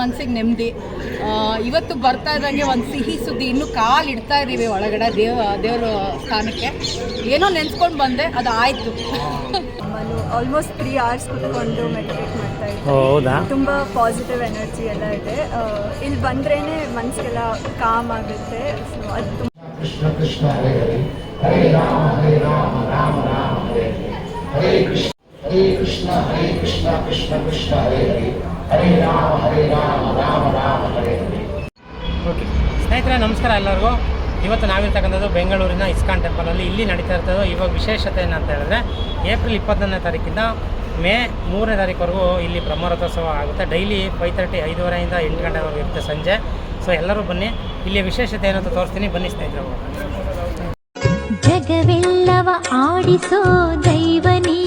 ಮನಸ್ಸಿಗೆ ನೆಮ್ಮದಿ. ಇವತ್ತು ಬರ್ತಾ ಇದ್ದಂಗೆ ಒಂದು ಸಿಹಿ ಸುದ್ದಿ ಇನ್ನೂ ಕಾಲು ಇಡ್ತಾ ಇದ್ದೀವಿ ಒಳಗಡೆ ದೇವ ದೇವ್ರ ಸ್ಥಾನಕ್ಕೆ. ಏನೋ ನೆನೆಸ್ಕೊಂಡು ಬಂದೆ ಅದು ಆಯಿತು. ಆಲ್ಮೋಸ್ಟ್ ತ್ರೀ ಅವರ್ಸ್ ಕುತ್ಕೊಂಡು ಮೆಡಿಟೇಟ್ ಮಾಡ್ತಾ ಇದ್ದೀನಿ ತುಂಬ ಪಾಸಿಟಿವ್ ಎನರ್ಜಿ ಎಲ್ಲ ಇದೆ. ಇಲ್ಲಿ ಬಂದ್ರೇನೆ ಮನ್ಸಿಗೆಲ್ಲ ಕಾಮ್ ಆಗುತ್ತೆ. ಅದು ಕೃಷ್ಣ ಕೃಷ್ಣ ಹರೇ ಕೃಷ್ಣ ಹರೇ ಹರೇ ಕೃಷ್ಣ ಕೃಷ್ಣ ಕೃಷ್ಣ ಹರೇ. ಓಕೆ ಸ್ನೇಹಿತರೆ ನಮಸ್ಕಾರ ಎಲ್ಲರಿಗೂ. ಇವತ್ತು ನಾವಿರ್ತಕ್ಕಂಥದ್ದು ಬೆಂಗಳೂರಿನ ಇಸ್ಕಾನ್ ಟೆಂಪಲಲ್ಲಿ ಇಲ್ಲಿ ನಡೀತಾ ಇರ್ತದೋ ಇವಾಗ ವಿಶೇಷತೆ ಏನಂತ ಹೇಳಿದ್ರೆ ಏಪ್ರಿಲ್ ಇಪ್ಪತ್ತೊಂದನೇ ತಾರೀಕಿಂದ ಮೇ ಮೂರನೇ ತಾರೀಕವರೆಗೂ ಇಲ್ಲಿ ಬ್ರಹ್ಮರಥೋತ್ಸವ ಆಗುತ್ತೆ. ಡೈಲಿ ಫೈವ್ ತರ್ಟಿ ಐದುವರೆಯಿಂದ ಎಂಟು ಗಂಟೆವರೆಗೂ ಇರುತ್ತೆ ಸಂಜೆ. ಸೊ ಎಲ್ಲರೂ ಬನ್ನಿ. ಇಲ್ಲಿ ವಿಶೇಷತೆ ಏನಂತ ತೋರಿಸ್ತೀನಿ. ಬನ್ನಿ ಸ್ನೇಹಿತರು ಜಗವೆಲ್ಲವ ಆಡಿಸೋ ದೈವನೀ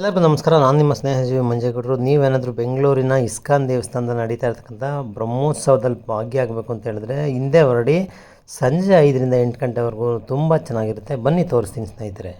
ಎಲ್ಲರಿಗೂ ನಮಸ್ಕಾರ. ನಾನು ನಿಮ್ಮ ಸ್ನೇಹಜೀವಿ ಮಂಜೇಗೌಡರು. ನೀವೇನಾದರೂ ಬೆಂಗಳೂರಿನ ಇಸ್ಕಾನ್ ದೇವಸ್ಥಾನದಲ್ಲಿ ನಡೀತಾ ಇರ್ತಕ್ಕಂಥ ಬ್ರಹ್ಮೋತ್ಸವದಲ್ಲಿ ಭಾಗಿಯಾಗಬೇಕು ಅಂತ ಹೇಳಿದ್ರೆ, ಹಿಂದೆ ಹೊರಡಿ ಸಂಜೆ ಐದರಿಂದ ಎಂಟು ಗಂಟೆವರೆಗೂ ತುಂಬ ಚೆನ್ನಾಗಿರುತ್ತೆ. ಬನ್ನಿ ತೋರಿಸ್ತೀನಿ ಸ್ನೇಹಿತರೆ.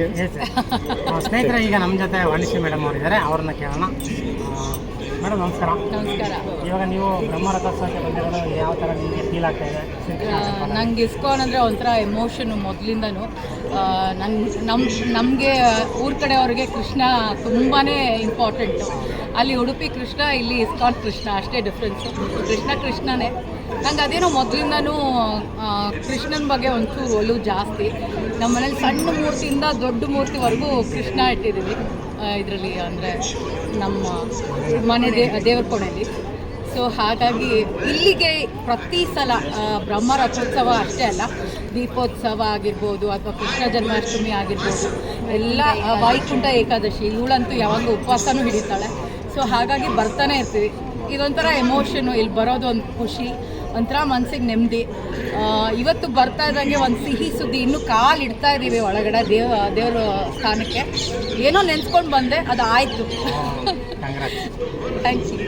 ಆ, ಸ್ನೇಹಿತರೆ ಈಗ ನಮ್ಮ ಜೊತೆ ವಾಣಿಶ್ರೀ ಮೇಡಮ್ ಅವರಿದ್ದಾರೆ ಅವ್ರನ್ನ ಕೇಳೋಣ. ಮೇಡಮ್ ನಮಸ್ಕಾರ. ನಮಸ್ಕಾರ. ಇವಾಗ ನೀವು ಬ್ರಹ್ಮರಥೋತ್ಸವಕ್ಕೆ ಬಂದಿರೋದು ಯಾವ ಥರ ನಿಮಗೆ ಫೀಲ್ ಆಗ್ತಾ ಇದೆ? ನಂಗೆ ಇಸ್ಕಾನ್ ಅಂದರೆ ಒಂಥರ ಎಮೋಷನು ಮೊದಲಿಂದನೂ. ನನ್ನ ನಮ್ಮ ನಮಗೆ ಊರ ಕಡೆಯವ್ರಿಗೆ ಕೃಷ್ಣ ತುಂಬಾ ಇಂಪಾರ್ಟೆಂಟು ಅಲ್ಲಿ ಉಡುಪಿ ಕೃಷ್ಣ ಇಲ್ಲಿ ಇಸ್ಕಾನ್ ಕೃಷ್ಣ ಅಷ್ಟೇ ಡಿಫ್ರೆನ್ಸು ಕೃಷ್ಣ ಕೃಷ್ಣನೇ. ನಂಗೆ ಅದೇನೋ ಮೊದಲಿಂದನೂ ಕೃಷ್ಣನ ಬಗ್ಗೆ ಒಂಚೂರು ಒಲವು ಜಾಸ್ತಿ. ನಮ್ಮ ಮನೇಲಿ ಸಣ್ಣ ಮೂರ್ತಿಯಿಂದ ದೊಡ್ಡ ಮೂರ್ತಿವರೆಗೂ ಕೃಷ್ಣ ಇಟ್ಟಿದ್ದೀವಿ ಇದರಲ್ಲಿ ಅಂದರೆ ನಮ್ಮ ಮನೆ ದೇ ದೇವ್ರ ಕೋಣೆಯಲ್ಲಿ ಸೊ ಹಾಗಾಗಿ ಇಲ್ಲಿಗೆ ಪ್ರತಿ ಸಲ ಬ್ರಹ್ಮರಥೋತ್ಸವ ಬ್ರಹ್ಮ ರಥೋತ್ಸವ ಅಷ್ಟೇ ಅಲ್ಲ, ದೀಪೋತ್ಸವ ಆಗಿರ್ಬೋದು ಅಥವಾ ಕೃಷ್ಣ ಜನ್ಮಾಷ್ಟಮಿ ಆಗಿರ್ಬೋದು, ಎಲ್ಲ ವೈಕುಂಠ ಏಕಾದಶಿ, ಇವಳಂತೂ ಯಾವಾಗಲೂ ಉಪವಾಸನೂ ಹಿಡಿತಾಳೆ. ಸೊ ಹಾಗಾಗಿ ಬರ್ತಾನೆ ಇರ್ತೀವಿ. ಇದೊಂಥರ ಎಮೋಷನು ಇಲ್ಲಿ ಬರೋದು ಒಂದು ಖುಷಿ. ಒಂಥರ ಮನಸ್ಸಿಗೆ ನೆಮ್ಮದಿ. ಇವತ್ತು ಬರ್ತಾ ಇದ್ದಂಗೆ ಒಂದು ಸಿಹಿ ಸುದ್ದಿ ಇನ್ನೂ ಕಾಲು ಇಡ್ತಾ ಇದ್ದೀವಿ ಒಳಗಡೆ ದೇವ, ದೇವರ ಸ್ಥಾನಕ್ಕೆ. ಏನೋ ನೆನೆಸ್ಕೊಂಡು ಬಂದೆ, ಅದು ಆಯಿತು. ಥ್ಯಾಂಕ್ ಯು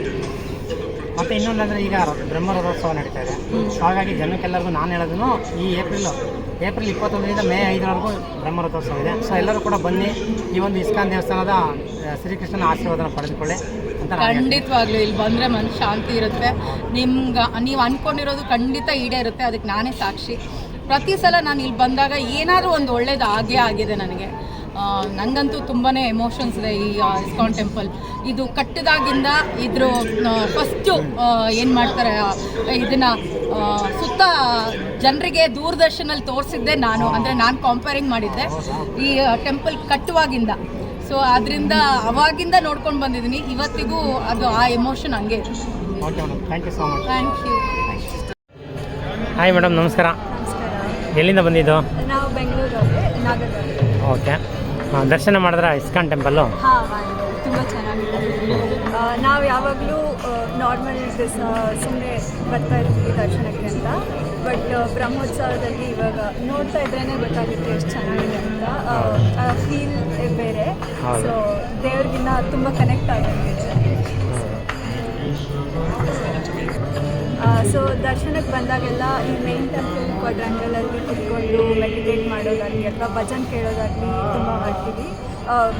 ಮತ್ತೆ ಇನ್ನೊಂದಂದ್ರೆ ಈಗ ಬ್ರಹ್ಮರಥೋತ್ಸವ ನಡೀತಾ ಇದೆ. ಹಾಗಾಗಿ ಜನಕ್ಕೆಲ್ಲರಿಗೂ ನಾನು ಹೇಳೋದನ್ನು ಈ ಏಪ್ರಿಲ್ ಏಪ್ರಿಲ್ ಇಪ್ಪತ್ತೊಂದರಿಂದ ಮೇ ಐದರವರೆಗೂ ಬ್ರಹ್ಮರಥೋತ್ಸವ ಇದೆ. ಸೊ ಎಲ್ಲರೂ ಕೂಡ ಬನ್ನಿ ಈ ಒಂದು ಇಸ್ಕಾನ್ ದೇವಸ್ಥಾನದ ಶ್ರೀಕೃಷ್ಣನ ಆಶೀರ್ವಾದನ ಪಡೆದುಕೊಳ್ಳಿ. ಖಂಡಿತವಾಗ್ಲೂ, ಇಲ್ಲಿ ಬಂದರೆ ಮನಸ್ಸು ಶಾಂತಿ ಇರುತ್ತೆ. ನಿಮ್ಗೆ, ನೀವು ಅಂದ್ಕೊಂಡಿರೋದು ಖಂಡಿತ ಈಡೇ ಇರುತ್ತೆ. ಅದಕ್ಕೆ ನಾನೇ ಸಾಕ್ಷಿ. ಪ್ರತಿ ಸಲ ನಾನು ಇಲ್ಲಿ ಬಂದಾಗ ಏನಾದರೂ ಒಂದು ಒಳ್ಳೇದು ಆಗೇ ಆಗಿದೆ ನನಗೆ. ನನಗಂತೂ ತುಂಬಾ ಎಮೋಷನ್ಸ್ ಇದೆ ಈ ಇಸ್ಕಾನ್ ಟೆಂಪಲ್. ಇದು ಕಟ್ಟಿದಾಗಿಂದ ಇದ್ರ ಫಸ್ಟು ಏನು ಮಾಡ್ತಾರೆ ಇದನ್ನು ಸುತ್ತ ಜನರಿಗೆ ದೂರದರ್ಶನಲ್ಲಿ ತೋರಿಸಿದ್ದೆ ನಾನು. ಅಂದರೆ ನಾನು ಕಾಂಪೇರಿಂಗ್ ಮಾಡಿದ್ದೆ. ಈ ಟೆಂಪಲ್ ಕಟ್ಟುವಾಗಿಂದ. ಸೊ ಅದರಿಂದ ಅವಾಗಿಂದ ನೋಡ್ಕೊಂಡು ಬಂದಿದ್ದೀನಿ. ಇವತ್ತಿಗೂ ಅದು ಆ ಎಮೋಷನ್ ಹಂಗೆ thank you so much thank you hi madam ನಮಸ್ಕಾರ. ಎಲ್ಲಿಂದ ಬಂದಿದ್ದು? ನಾವು ಬೆಂಗಳೂರು ಓಕೆ ದರ್ಶನ ಮಾಡಿದ್ರೆ ಇಸ್ಕಾನ್ ಟೆಂಪಲ್ಲು ತುಂಬ ಚೆನ್ನಾಗಿದೆ. ನಾವು ಯಾವಾಗಲೂ ನಾರ್ಮಲ್ ಸುಮ್ಮನೆ ಬರ್ತಾ ಇರ್ತೀವಿ ದರ್ಶನಕ್ಕೆ ಅಂತ. ಬಟ್ ಬ್ರಹ್ಮೋತ್ಸವದಲ್ಲಿ ಇವಾಗ ನೋಡ್ತಾ ಇದ್ರೇ ಗೊತ್ತಾಗುತ್ತೆ ಎಷ್ಟು ಚೆನ್ನಾಗಿದೆ ಅಂತ. ಫೀಲ್ ಬೇರೆ. ಸೊ ದೇವ್ರಿಗಿನ್ನ ತುಂಬ ಕನೆಕ್ಟ್ ಆಗುತ್ತೆ. ಸೊ ದರ್ಶನಕ್ಕೆ ಬಂದಾಗೆಲ್ಲ ಈ ಮೇನ್ ಟೆಂಪಲ್ ಕ್ವಾಡ್ರಾಂಗಲಲ್ಲಿ ಕುತ್ಕೊಂಡು ಮೆಡಿಟೇಟ್ ಮಾಡೋದಾಗಲಿ ಅಥವಾ ಭಜನ್ ಕೇಳೋದಾಗಲಿ ತುಂಬ ಮಾಡ್ತೀವಿ.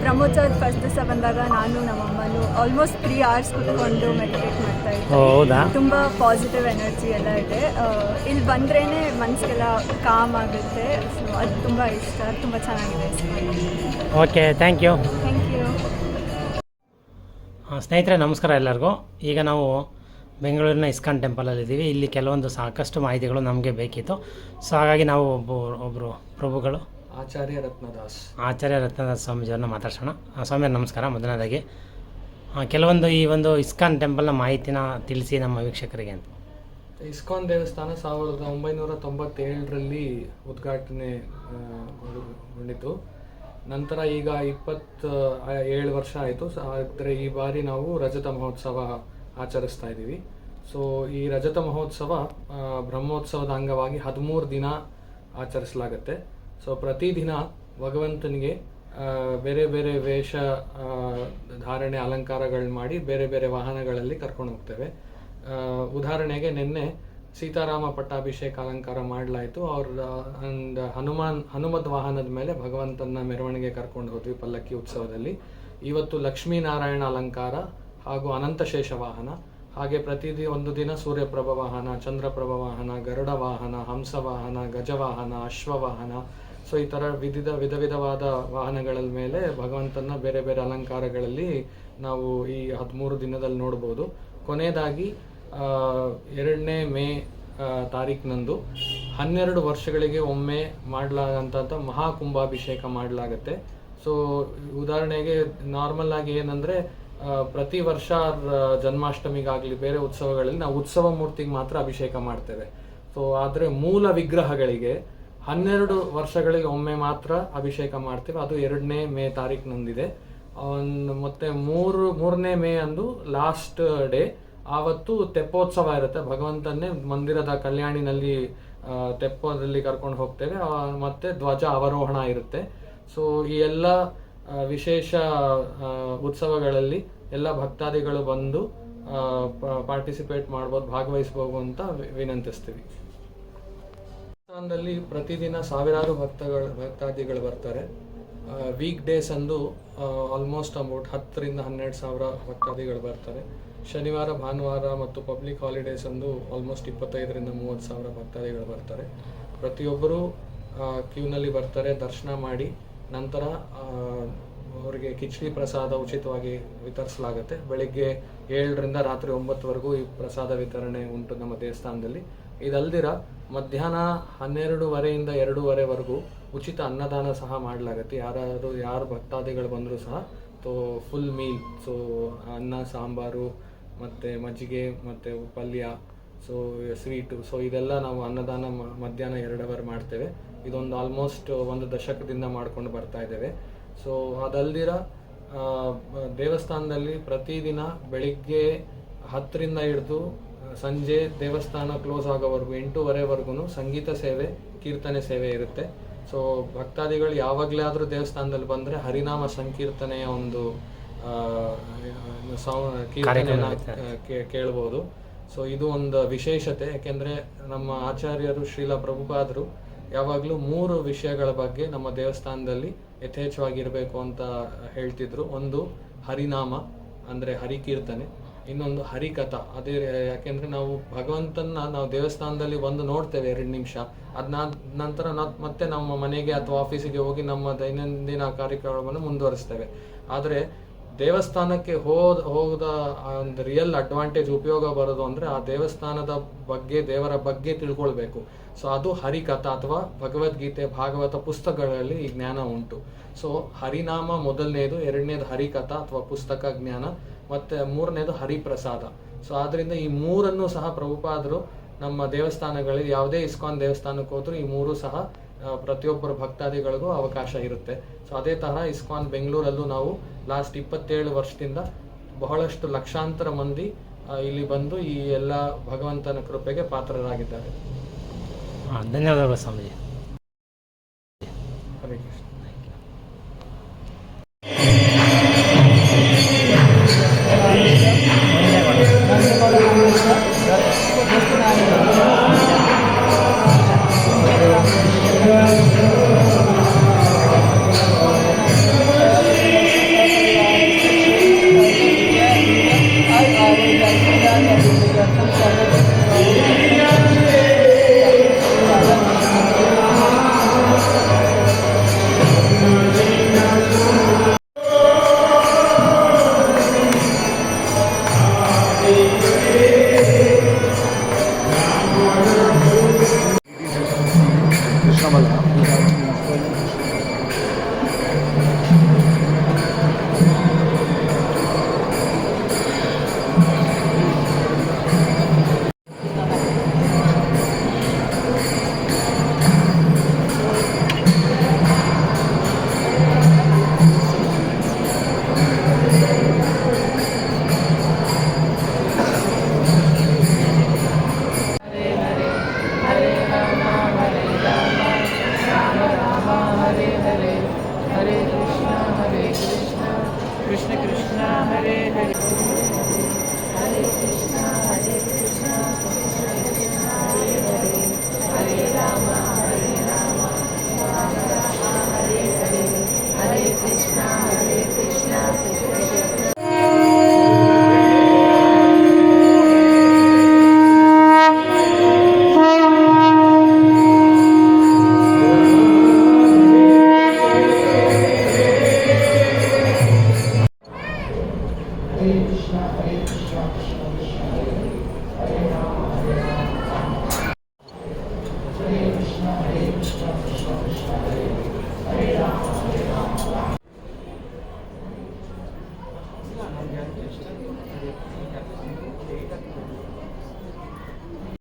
ಬ್ರಹ್ಮೋತ್ಸವದ ಫಸ್ಟ್ ದಿವಸ ಬಂದಾಗ ನಾನು ನಮ್ಮಮ್ಮನೂ ಆಲ್ಮೋಸ್ಟ್ ತ್ರೀ ಅವರ್ಸ್ ಕುತ್ಕೊಂಡು ಮೆಡಿಟೇಟ್ ಮಾಡ್ತಾ ಓ ಇದ್ದೆ ಹೌದಾ? ತುಂಬ ಪಾಸಿಟಿವ್ ಎನರ್ಜಿ ಎಲ್ಲ ಇದೆ. ಇಲ್ಲಿ ಬಂದ್ರೇನೆ ಮನಸ್ಸಿಗೆಲ್ಲ ಕಾಮ್ ಆಗುತ್ತೆ. ಸೊ ಅದು ತುಂಬ ಇಷ್ಟ. ತುಂಬಾ ಚೆನ್ನಾಗಿದೆ. Okay thank you thank you ಆ, ಸ್ನೇಹಿತರೆ ನಮಸ್ಕಾರ ಎಲ್ಲರಿಗೂ. ಈಗ ನಾವು ಬೆಂಗಳೂರಿನ ಇಸ್ಕಾನ್ ಟೆಂಪಲಲ್ಲಿದ್ದೀವಿ ಇಲ್ಲಿ ಕೆಲವೊಂದು ಸಾಕಷ್ಟು ಮಾಹಿತಿಗಳು ನಮಗೆ ಬೇಕಿತ್ತು. ಸೊ ಹಾಗಾಗಿ ನಾವು ಒಬ್ಬ ಒಬ್ಬರು ಪ್ರಭುಗಳು. ಆಚಾರ್ಯ ರತ್ನದಾಸ್. ಆಚಾರ್ಯ ರತ್ನದಾಸ್ ಸ್ವಾಮೀಜಿಯವ್ರನ್ನ ಮಾತಾಡ್ಸೋಣ. ಸ್ವಾಮಿಯವ್ರ ಸ್ವಾಮಿ ನಮಸ್ಕಾರ. ಮೊದಲನೇದಾಗಿ ಕೆಲವೊಂದು ಈ ಒಂದು ಇಸ್ಕಾನ್ ಟೆಂಪಲ್ನ ಮಾಹಿತಿನ ತಿಳಿಸಿ ನಮ್ಮ ವೀಕ್ಷಕರಿಗೆ ಅಂತ. ಇಸ್ಕಾನ್ ದೇವಸ್ಥಾನ ಸಾವಿರದ ಒಂಬೈನೂರ ತೊಂಬತ್ತೇಳರಲ್ಲಿ ಉದ್ಘಾಟನೆ ಗೊಂಡಿತು. ನಂತರ ಈಗ ಇಪ್ಪತ್ತ ಏಳು ವರ್ಷ ಆಯಿತು. ಆದರೆ ಈ ಬಾರಿ ನಾವು ರಜತ ಮಹೋತ್ಸವ ಆಚರಿಸ್ತಾ ಇದ್ದೀವಿ. ಸೊ ಈ ರಜತ ಮಹೋತ್ಸವ ಬ್ರಹ್ಮೋತ್ಸವದ ಅಂಗವಾಗಿ ಹದಿಮೂರು ದಿನ ಆಚರಿಸಲಾಗುತ್ತೆ. ಸೊ ಪ್ರತಿದಿನ ಭಗವಂತನಿಗೆ ಬೇರೆ ಬೇರೆ ವೇಷ ಧಾರಣೆ ಅಲಂಕಾರಗಳು ಮಾಡಿ ಬೇರೆ ಬೇರೆ ವಾಹನಗಳಲ್ಲಿ ಕರ್ಕೊಂಡು ಹೋಗ್ತೇವೆ. ಉದಾಹರಣೆಗೆ ನಿನ್ನೆ ಸೀತಾರಾಮ ಪಟ್ಟಾಭಿಷೇಕ ಅಲಂಕಾರ ಮಾಡಲಾಯಿತು. ಅವ್ರ ಹನುಮಾನ್, ಹನುಮದ್ ವಾಹನದ ಮೇಲೆ ಭಗವಂತನ ಮೆರವಣಿಗೆ ಕರ್ಕೊಂಡು ಹೋದ್ವಿ ಪಲ್ಲಕ್ಕಿ ಉತ್ಸವದಲ್ಲಿ. ಇವತ್ತು ಲಕ್ಷ್ಮೀನಾರಾಯಣ ಅಲಂಕಾರ ಹಾಗೂ ಅನಂತಶೇಷ ವಾಹನ. ಹಾಗೆ ಪ್ರತಿ ಒಂದು ದಿನ ಸೂರ್ಯಪ್ರಭ ವಾಹನ, ಚಂದ್ರಪ್ರಭ ವಾಹನ, ಗರುಡ ವಾಹನ, ಹಂಸ ವಾಹನ, ಗಜ ವಾಹನ, ಅಶ್ವ ಅಶ್ವವಾಹನ ಸೊ, ಈ ಥರ ವಿವಿಧ ವಿಧ ವಿಧವಾದ ವಾಹನಗಳ ಮೇಲೆ ಭಗವಂತನ ಬೇರೆ ಬೇರೆ ಅಲಂಕಾರಗಳಲ್ಲಿ ನಾವು ಈ ಹದಿಮೂರು ದಿನದಲ್ಲಿ ನೋಡ್ಬೋದು. ಕೊನೆಯದಾಗಿ ಎರಡನೇ ಮೇ ತಾರೀಕಿನಂದು ಹನ್ನೆರಡು ವರ್ಷಗಳಿಗೆ ಒಮ್ಮೆ ಮಾಡಲಾಗಂಥ ಮಹಾಕುಂಭಾಭಿಷೇಕ ಮಾಡಲಾಗತ್ತೆ. ಸೊ, ಉದಾಹರಣೆಗೆ ನಾರ್ಮಲ್ ಆಗಿ ಏನಂದ್ರೆ ಪ್ರತಿ ವರ್ಷ ಜನ್ಮಾಷ್ಟಮಿಗಾಗ್ಲಿ ಬೇರೆ ಉತ್ಸವಗಳಲ್ಲಿ ನಾವು ಉತ್ಸವ ಮೂರ್ತಿಗೆ ಮಾತ್ರ ಅಭಿಷೇಕ ಮಾಡ್ತೇವೆ. ಸೊ, ಆದರೆ ಮೂಲ ವಿಗ್ರಹಗಳಿಗೆ ಹನ್ನೆರಡು ವರ್ಷಗಳಿಗೆ ಒಮ್ಮೆ ಮಾತ್ರ ಅಭಿಷೇಕ ಮಾಡ್ತೀವಿ. ಅದು ಎರಡನೇ ಮೇ ತಾರೀಕಿನಂದಿದೆ ಒಂದು ಮತ್ತೆ ಮೂರು, ಮೂರನೇ ಮೇ ಅಂದು ಲಾಸ್ಟ್ ಡೇ ಆವತ್ತು ತೆಪ್ಪೋತ್ಸವ ಇರುತ್ತೆ. ಭಗವಂತನ್ನೇ ಮಂದಿರದ ಕಲ್ಯಾಣಿನಲ್ಲಿ ತೆಪ್ಪದಲ್ಲಿ ಕರ್ಕೊಂಡು ಹೋಗ್ತೇವೆ. ಮತ್ತೆ ಧ್ವಜ ಅವರೋಹಣ ಇರುತ್ತೆ. ಸೊ ಈ ಎಲ್ಲ ವಿಶೇಷ ಉತ್ಸವಗಳಲ್ಲಿ ಎಲ್ಲ ಭಕ್ತಾದಿಗಳು ಬಂದು ಪಾರ್ಟಿಸಿಪೇಟ್ ಮಾಡ್ಬೋದು, ಭಾಗವಹಿಸ್ಬೋದು ಅಂತ ವಿನಂತಿಸ್ತೀವಿ. ದೇವಸ್ಥಾನದಲ್ಲಿ ಪ್ರತಿದಿನ ಸಾವಿರಾರು ಭಕ್ತಗಳು, ಭಕ್ತಾದಿಗಳು ಬರ್ತಾರೆ. ವೀಕ್ ಡೇಸ್ ಅಂದು ಆಲ್ಮೋಸ್ಟ್ ಅಬೌಟ್ ಹತ್ತರಿಂದ ಹನ್ನೆರಡು ಸಾವಿರ ಭಕ್ತಾದಿಗಳು ಬರ್ತಾರೆ. ಶನಿವಾರ, ಭಾನುವಾರ ಮತ್ತು ಪಬ್ಲಿಕ್ ಹಾಲಿಡೇಸ್ ಅಂದು ಆಲ್ಮೋಸ್ಟ್ ಇಪ್ಪತ್ತೈದರಿಂದ ಮೂವತ್ತು ಸಾವಿರ ಭಕ್ತಾದಿಗಳು ಬರ್ತಾರೆ. ಪ್ರತಿಯೊಬ್ಬರೂ ಕ್ಯೂನಲ್ಲಿ ಬರ್ತಾರೆ, ದರ್ಶನ ಮಾಡಿ. ನಂತರ ಅವರಿಗೆ ಕಿಚಡಿ ಪ್ರಸಾದ ಉಚಿತವಾಗಿ ವಿತರಿಸಲಾಗುತ್ತೆ. ಬೆಳಿಗ್ಗೆ ಏಳರಿಂದ ರಾತ್ರಿ ಒಂಬತ್ತುವರೆಗೂ ಈ ಪ್ರಸಾದ ವಿತರಣೆ ಉಂಟು ನಮ್ಮ ದೇವಸ್ಥಾನದಲ್ಲಿ. ಇದಲ್ದಿರ ಮಧ್ಯಾಹ್ನ ಹನ್ನೆರಡುವರೆಯಿಂದ ಎರಡೂವರೆವರೆಗೂ ಉಚಿತ ಅನ್ನದಾನ ಸಹ ಮಾಡಲಾಗುತ್ತೆ. ಯಾರಾದರೂ, ಯಾರು ಭಕ್ತಾದಿಗಳು ಬಂದರೂ ಸಹ ತೋ ಫುಲ್ ಮೀಲ್ ಸೊ ಅನ್ನ, ಸಾಂಬಾರು, ಮತ್ತು ಮಜ್ಜಿಗೆ, ಮತ್ತು ಪಲ್ಯ ಸೊ ಸ್ವೀಟು ಸೊ ಇದೆಲ್ಲ ನಾವು ಅನ್ನದಾನ ಮಧ್ಯಾಹ್ನ ಎರಡು ಅವರ್ ಮಾಡ್ತೇವೆ. ಇದೊಂದು ಆಲ್ಮೋಸ್ಟ್ ಒಂದು ದಶಕದಿಂದ ಮಾಡ್ಕೊಂಡು ಬರ್ತಾ ಇದ್ದೇವೆ. ಸೊ ಅದಲ್ದಿರ ದೇವಸ್ಥಾನದಲ್ಲಿ ಪ್ರತಿದಿನ ಬೆಳಿಗ್ಗೆ ಹತ್ತರಿಂದ ಹಿಡಿದು ಸಂಜೆ ದೇವಸ್ಥಾನ ಕ್ಲೋಸ್ ಆಗೋವರೆಗೂ ಎಂಟೂವರೆವರೆಗೂ ಸಂಗೀತ ಸೇವೆ ಕೀರ್ತನೆ ಸೇವೆ ಇರುತ್ತೆ. ಸೊ ಭಕ್ತಾದಿಗಳು ಯಾವಾಗಲೇ ಆದರೂ ದೇವಸ್ಥಾನದಲ್ಲಿ ಬಂದರೆ ಹರಿನಾಮ ಸಂಕೀರ್ತನೆಯ ಒಂದು ಕೀರ್ತನೆಯನ್ನು ಕೇಳ್ಬೋದು. ಸೊ ಇದು ಒಂದು ವಿಶೇಷತೆ. ಯಾಕೆಂದ್ರೆ ನಮ್ಮ ಆಚಾರ್ಯರು ಶ್ರೀಲ ಪ್ರಭುಪಾದರು ಯಾವಾಗಲೂ ಮೂರು ವಿಷಯಗಳ ಬಗ್ಗೆ ನಮ್ಮ ದೇವಸ್ಥಾನದಲ್ಲಿ ಯಥೇಚ್ಛವಾಗಿರಬೇಕು ಅಂತ ಹೇಳ್ತಿದ್ರು. ಒಂದು ಹರಿನಾಮ, ಅಂದರೆ ಹರಿಕೀರ್ತನೆ. ಇನ್ನೊಂದು ಹರಿಕಥ. ಅದೇ ಯಾಕೆಂದರೆ ನಾವು ಭಗವಂತನ ನಾವು ದೇವಸ್ಥಾನದಲ್ಲಿ ಒಂದು ನೋಡ್ತೇವೆ ಎರಡು ನಿಮಿಷ. ಅದ್ನ ನಂತರ ಮತ್ತೆ ನಮ್ಮ ಮನೆಗೆ ಅಥವಾ ಆಫೀಸಿಗೆ ಹೋಗಿ ನಮ್ಮ ದೈನಂದಿನ ಕಾರ್ಯಕ್ರಮವನ್ನು ಮುಂದುವರಿಸ್ತೇವೆ. ಆದರೆ ದೇವಸ್ಥಾನಕ್ಕೆ ಹೋದ ಹೋದ ಒಂದು ರಿಯಲ್ ಅಡ್ವಾಂಟೇಜ್ ಉಪಯೋಗ ಬರೋದು ಅಂದರೆ ಆ ದೇವಸ್ಥಾನದ ಬಗ್ಗೆ, ದೇವರ ಬಗ್ಗೆ ತಿಳ್ಕೊಳ್ಬೇಕು. ಸೊ ಅದು ಹರಿಕಥಾ ಅಥವಾ ಭಗವದ್ಗೀತೆ, ಭಾಗವತ ಪುಸ್ತಕಗಳಲ್ಲಿ ಈ ಜ್ಞಾನ ಉಂಟು. ಸೊ ಹರಿನಾಮ ಮೊದಲನೇದು, ಎರಡನೇದು ಹರಿಕಥಾ ಅಥವಾ ಪುಸ್ತಕ ಜ್ಞಾನ, ಮತ್ತು ಮೂರನೇದು ಹರಿಪ್ರಸಾದ. ಸೊ ಆದ್ದರಿಂದ ಈ ಮೂರನ್ನು ಸಹ ಪ್ರಭುಪಾದರು ನಮ್ಮ ದೇವಸ್ಥಾನಗಳಲ್ಲಿ, ಯಾವುದೇ ಇಸ್ಕಾನ್ ದೇವಸ್ಥಾನಕ್ಕೆ ಹೋದರೂ ಈ ಮೂರು ಸಹ ಪ್ರತಿಯೊಬ್ಬರು ಭಕ್ತಾದಿಗಳಿಗೂ ಅವಕಾಶ ಇರುತ್ತೆ. ಸೊ ಅದೇ ತರಹ ಇಸ್ಕಾನ್ ಬೆಂಗಳೂರಲ್ಲೂ ನಾವು ಲಾಸ್ಟ್ ಇಪ್ಪತ್ತೇಳು ವರ್ಷದಿಂದ ಬಹಳಷ್ಟು ಲಕ್ಷಾಂತರ ಮಂದಿ ಇಲ್ಲಿ ಬಂದು ಈ ಎಲ್ಲ ಭಗವಂತನ ಕೃಪೆಗೆ ಪಾತ್ರರಾಗಿದ್ದಾರೆ. ಧನ್ಯವಾದಗಳು ಸ್ವಾಮೀಜಿ. ಹರೇ ಕೃಷ್ಣ.